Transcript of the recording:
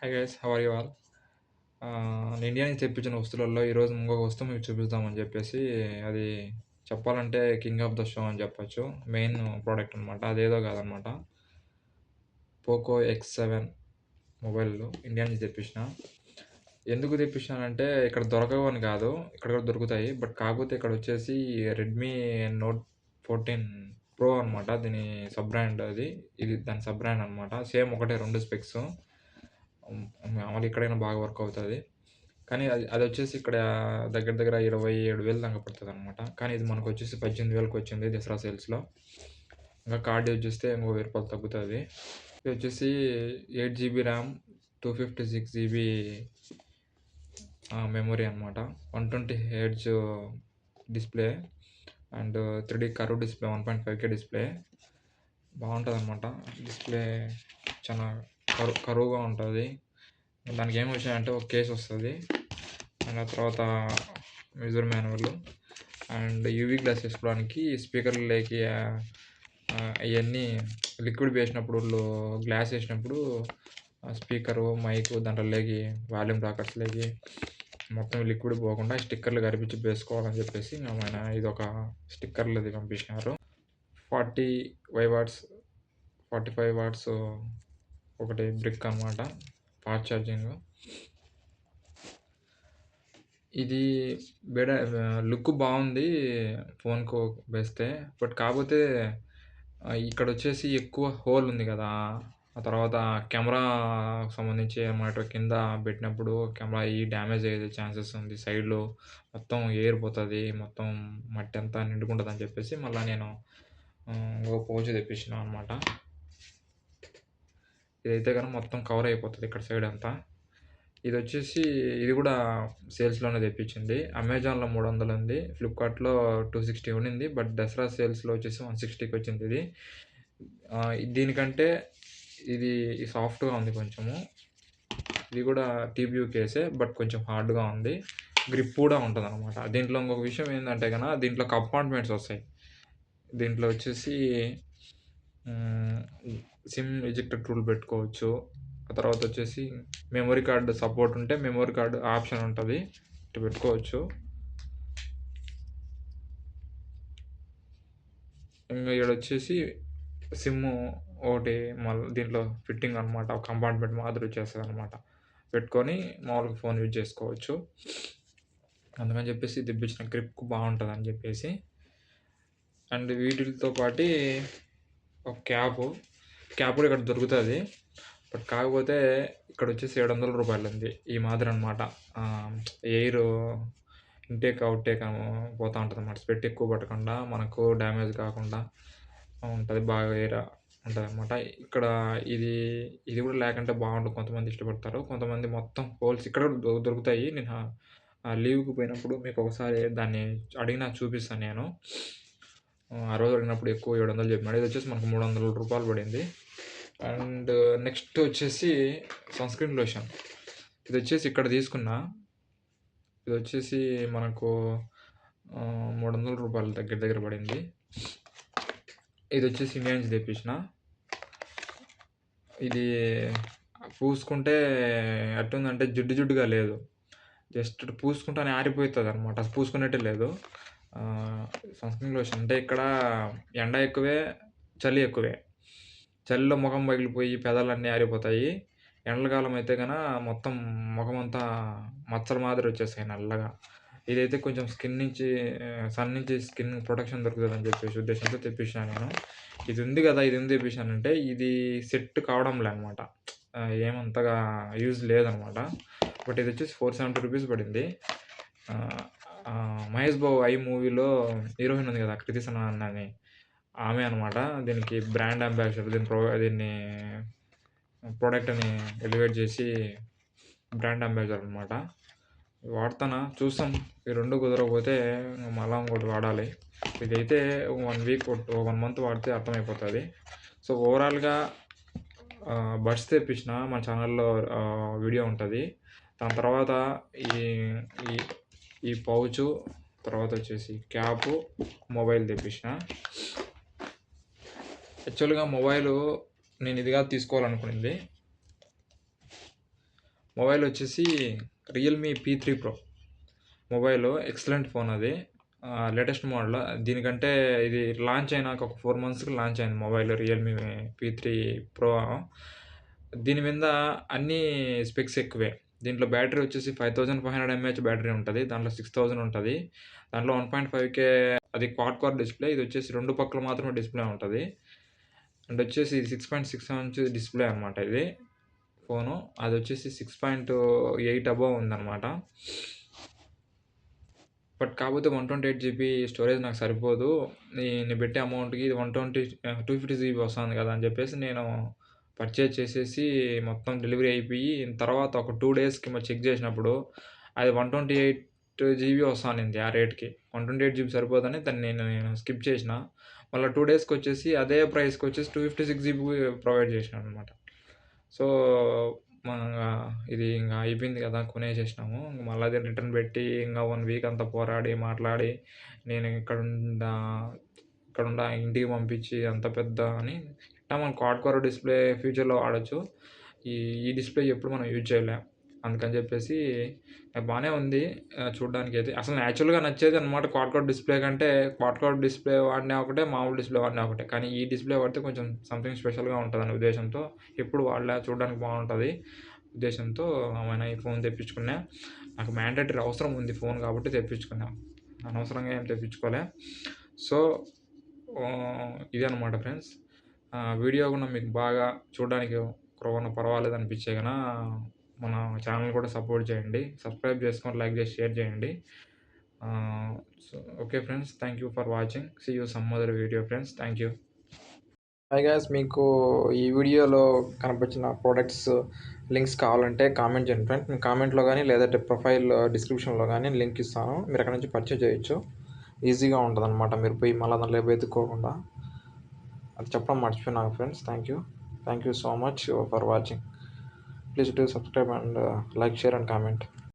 Hi guys how are you all నేను India నుంచి తెప్పించిన వస్తువులలో ఈరోజు ఇంకొక వస్తువు మీకు చూపిస్తామని చెప్పేసి అది చెప్పాలంటే కింగ్ ఆఫ్ ద షో అని చెప్పొచ్చు. మెయిన్ ప్రోడక్ట్ అనమాట అదేదో కాదనమాట Poco X seven mobile India నుంచి తెప్పించిన. ఎందుకు తెప్పించానంటే ఇక్కడ దొరకవు అని కాదు. ఇక్కడ కూడా దొరుకుతాయి. బట్ కాకపోతే ఇక్కడ వచ్చేసి రెడ్మీ నోట్ ఫోర్టీన్ ప్రో అనమాట దీని సబ్ బ్రాండ్ అది. ఇది దాని సబ్ బ్రాండ్ అనమాట సేమ్ ఒకటే రెండు స్పెక్స్ మామూలు ఎక్కడైనా బాగా వర్క్ అవుతుంది. కానీ అది అది వచ్చేసి ఇక్కడ దగ్గర దగ్గర ఇరవై ఏడు వేలు దాకా పడుతుంది అనమాట కానీ ఇది మనకు వచ్చేసి పద్దెనిమిది వేలకు వచ్చింది దసరా సేల్స్లో. ఇంకా కార్డ్ యూజ్ చేస్తే ఇంకో వెయ్యి రూపాయలు తగ్గుతుంది. ఇది వచ్చేసి eight GB RAM two fifty six GB memory అనమాట one twenty hertz display and three D curve display one point five K display. బాగుంటుంది అనమాట డిస్ప్లే చాలా కరు కరువుగా ఉంటుంది. దానికి ఏం వచ్చాయంటే ఒక కేస్ వస్తుంది. అండ్ ఆ తర్వాత major manual and UV glass వేసుకోవడానికి స్పీకర్లు లేకి అవన్నీ లిక్విడ్ వేసినప్పుడు గ్లాస్ వేసినప్పుడు స్పీకరు మైక్ దాంట్లో లేకి వాల్యూమ్ రాకర్స్ లేకి మొత్తం లిక్విడ్ పోకుండా స్టిక్కర్లు కరిపించి వేసుకోవాలని చెప్పేసి ఆయన ఇది ఒక స్టిక్కర్లు అది పంపించినారు. Forty five watts forty five watts ఒకటి బ్రిక్ అనమాట ఫాస్ట్ ఛార్జింగ్. ఇది బెడ లుక్ బాగుంది ఫోన్కు వేస్తే బట్ కాకపోతే ఇక్కడ వచ్చేసి ఎక్కువ హోల్ ఉంది కదా. ఆ తర్వాత కెమెరా సంబంధించి అన్నమాట కింద పెట్టినప్పుడు కెమెరా ఈ డ్యామేజ్ అయ్యే ఛాన్సెస్ ఉంది. సైడ్లో మొత్తం ఎయిర్ పోతుంది మొత్తం మట్టి అంతా నిండుకుంటుంది అని చెప్పేసి మళ్ళీ నేను ఇంకో పౌచ్ తెప్పించిన అనమాట ఇదైతే కనుక మొత్తం కవర్ అయిపోతుంది ఇక్కడ సైడ్ అంతా. ఇది వచ్చేసి ఇది కూడా సేల్స్లోనే తెప్పించింది. అమెజాన్లో మూడు వందలు ఉంది. ఫ్లిప్కార్ట్లో టూ సిక్స్టీ ఉండింది బట్ దసరా సేల్స్లో వచ్చేసి వన్ సిక్స్టీకి వచ్చింది ఇది. దీనికంటే ఇది సాఫ్ట్గా ఉంది కొంచెము. ఇది కూడా టీబీయూ కేసే బట్ కొంచెం హార్డ్గా ఉంది. గ్రిప్ కూడా ఉంటుంది అనమాట దీంట్లో ఇంకొక విషయం ఏంటంటే కనుక దీంట్లో కంపార్ట్మెంట్స్ వస్తాయి. దీంట్లో వచ్చేసి సిమ్ ఎజెక్టర్ టూల్ పెట్టుకోవచ్చు. ఆ తర్వాత వచ్చేసి మెమొరీ కార్డు సపోర్ట్ ఉంటే మెమొరీ కార్డు ఆప్షన్ ఉంటుంది. ఇటు పెట్టుకోవచ్చు. ఇంకా ఇక్కడ వచ్చేసి సిమ్ ఒకటి మళ్ళీ దీంట్లో ఫిట్టింగ్ అనమాట ఒక కంపార్ట్మెంట్ మాదిరి వచ్చేస్తుంది అనమాట పెట్టుకొని మామూలుగా ఫోన్ యూజ్ చేసుకోవచ్చు. అందుకని చెప్పేసి తెప్పించిన గ్రిప్ బాగుంటుంది అని చెప్పేసి. అండ్ వీటితో పాటు ఒక క్యాబ్ క్యాప్ కూడా ఇక్కడ దొరుకుతుంది. బట్ కాకపోతే ఇక్కడ వచ్చేసి ఏడు వందల రూపాయలు ఉంది ఈ మాదిరి అనమాట ఎయిర్ ఇంటేక్ అవుట్టేక్ పోతూ ఉంటుంది అనమాట స్పెట్ ఎక్కువ పట్టకుండా మనకు డ్యామేజ్ కాకుండా ఉంటుంది. బాగా ఎయిర్ ఉంటుంది అనమాట ఇక్కడ ఇది ఇది కూడా లేకుంటే బాగుంటుంది కొంతమంది ఇష్టపడతారు. కొంతమంది మొత్తం హోల్స్ ఇక్కడ దొరుకుతాయి. నేను లీవ్కి పోయినప్పుడు మీకు ఒకసారి దాన్ని అడిగినా చూపిస్తాను నేను. ఆ రోజు అడిగినప్పుడు ఎక్కువ ఏడు వందలు చెప్పినాడు. ఇది వచ్చేసి మనకు మూడు వందల రూపాయలు పడింది. అండ్ నెక్స్ట్ వచ్చేసి సన్ స్క్రీన్ లోషన్. ఇది వచ్చేసి ఇక్కడ తీసుకున్నా. ఇది వచ్చేసి మనకు మూడు వందల రూపాయలు దగ్గర దగ్గర పడింది. ఇది వచ్చేసి ఇండియా నుంచి తెప్పించిన. ఇది పూసుకుంటే ఎట్టుందంటే జిడ్డు జిడ్డుగా లేదు. జస్ట్ పూసుకుంటానే ఆరిపోతుంది అనమాట పూసుకునేట్టే లేదు. సన్స్క్రీన్ లోషన్ అంటే ఇక్కడ ఎండ ఎక్కువే చలి ఎక్కువే. చలిలో ముఖం పగిలిపోయి పెదాలన్నీ ఆరిపోతాయి. ఎండలకాలం అయితే కన మొత్తం ముఖం అంతా మచ్చల మాదిరి వచ్చేస్తాయి నల్లగా. ఇదైతే కొంచెం స్కిన్ నుంచి సన్ నుంచి స్కిన్ ప్రొటెక్షన్ దొరుకుతుంది అని చెప్పేసి ఉద్దేశంతో తెప్పించాను నేను. ఇది ఉంది కదా ఇది ఉంది తెప్పించానంటే ఇది సెట్ కావడంలే అనమాట ఏమంతగా యూజ్ లేదనమాట బట్ ఇది వచ్చేసి ఫోర్ సెవెంటీ రూపీస్ పడింది. మహేష్ బాబు ఐ మూవీలో హీరోయిన్ ఉంది కదా కృతి సనాన్ అని ఆమె అనమాట దీనికి బ్రాండ్ అంబాసిడర్ దీని ప్రో దీన్ని ప్రోడక్ట్ని ఎలివేట్ చేసి బ్రాండ్ అంబాసిడర్ అనమాట వాడతానా? చూస్తాం. ఈ రెండు కుదరకపోతే మళ్ళా ఇంకోటి వాడాలి. ఇదైతే వన్ వీక్ వన్ మంత్ వాడితే అర్థమైపోతుంది. సో ఓవరాల్గా బడ్స్ తెప్పించిన మన ఛానల్లో వీడియో ఉంటుంది. దాని తర్వాత ఈ ఈ ఈ పౌచు తర్వాత వచ్చేసి క్యాప్ మొబైల్ తెప్పించిన యాక్చువల్గా మొబైల్ నేను ఇదిగా తీసుకోవాలనుకునింది మొబైల్ వచ్చేసి Realme P three pro. Mobile excellent phone అది. Latest model. దీనికంటే ఇది లాంచ్ అయినాక ఒక ఫోర్ మంత్స్‌కి లాంచ్ అయింది mobile Realme P three pro. దీని మీద అన్నీ స్పెక్స్ ఎక్కువే. దీంట్లో బ్యాటరీ వచ్చేసి 5500 ఎంఏహెచ్ బ్యాటరీ ఉంటుంది దాంట్లో సిక్స్ థౌసండ్ ఉంటుంది దాంట్లో 1.5కే అది క్వాడ్ కోర్ డిస్‌ప్లే. ఇది వచ్చేసి రెండు పక్కల మాత్రమే డిస్‌ప్లే ఉంటుంది అండ్ వచ్చేసి 6.67 ఇంచ్ డిస్‌ప్లే అనమాట ఇది ఫోను. అది వచ్చేసి సిక్స్ పాయింట్ ఎయిట్ అబోవ్ ఉందన్నమాట బట్ కాకపోతే one twenty eight GB storage నాకు సరిపోదు. నేను పెట్టే అమౌంట్‌కి ఇది one twenty two fifty GB వస్తుంది కదా! అని చెప్పేసి నేను పర్చేజ్ చేసేసి మొత్తం డెలివరీ అయిపోయి తర్వాత ఒక టూ డేస్‌కి మరి చెక్ చేసినప్పుడు అది 128 జీబీ వస్తానింది ఆ రేట్‌కి. 128 జీబీ సరిపోదని దాన్ని నేను నేను స్కిప్ చేసిన. మళ్ళా 2 డేస్‌కొచ్చేసి అదే ప్రైస్కి వచ్చి two fifty six GB provide చేసినాడనమాట. So, ఇది ఇంకా అయిపోయింది కదా! కొనేసేసినాము. మళ్ళీ అది రిటర్న్ పెట్టి ఇంకా వన్ వీక్ అంతా పోరాడి, మాట్లాడి నేను ఇక్కడ ఇక్కడ ఇంటికి పంపించి అంత పెద్ద అని మనం క్వాడ్ కోర్ డిస్‌ప్లే ఫ్యూచర్‌లో వాడొచ్చు. ఈ ఈ డిస్‌ప్లే ఎప్పుడు మనం యూజ్ చేయలేం అందుకని చెప్పేసి బాగానే ఉంది చూడడానికి అయితే అసలు న్యాచురల్గా నచ్చేది అనమాట క్వాడ్ కోర్ డిస్‌ప్లే కంటే క్వాడ్ కోర్ డిస్‌ప్లే వాడినా ఒకటే, మామూలు డిస్‌ప్లే వాడినా ఒకటే. కానీ ఈ డిస్‌ప్లే వాడితే కొంచెం సంథింగ్ స్పెషల్‌గా ఉంటదనే ఉద్దేశంతో ఎప్పుడు వాడలే చూడడానికి బాగుంటుంది ఉద్దేశంతో మన ఈ ఫోన్ తెప్పించుకున్నా. నాకు మ్యాండేటరీ అవసరం ఉంది ఫోన్ కాబట్టి తెప్పించుకున్నా. అనవసరంగా ఏం తెప్పించుకోలే. సో, ఇదే ఇదనమాట ఫ్రెండ్స్. వీడియో కూడా మీకు బాగా చూడడానికి ఏమన్నా పర్వాలేదు అనిపించే కన్నా మన ఛానెల్ కూడా సపోర్ట్ చేయండి. సబ్స్క్రైబ్ చేసుకొని, లైక్ చేసి, షేర్ చేయండి. So, okay friends. Thank you for watching. See you some other video friends. Thank you. Hi guys మీకు ఈ వీడియోలో కనిపించిన ప్రొడక్ట్స్ లింక్స్ కావాలంటే కామెంట్ చేయండి ఫ్రెండ్స్. నేను కామెంట్‌లో కానీ లేదంటే ప్రొఫైల్ డిస్క్రిప్షన్‌లో కానీ లింక్ ఇస్తాను. మీరు అక్కడ నుంచి పర్చేజ్ చేయొచ్చు. ఈజీగా ఉంటదనమాట. మీరు పోయి మళ్ళీ దాంట్లో వెతుక్కోకుండా. అది చెప్పడం మర్చిపోయినాను friends. Thank you. Thank you so much for watching. Please do subscribe and like, share and comment.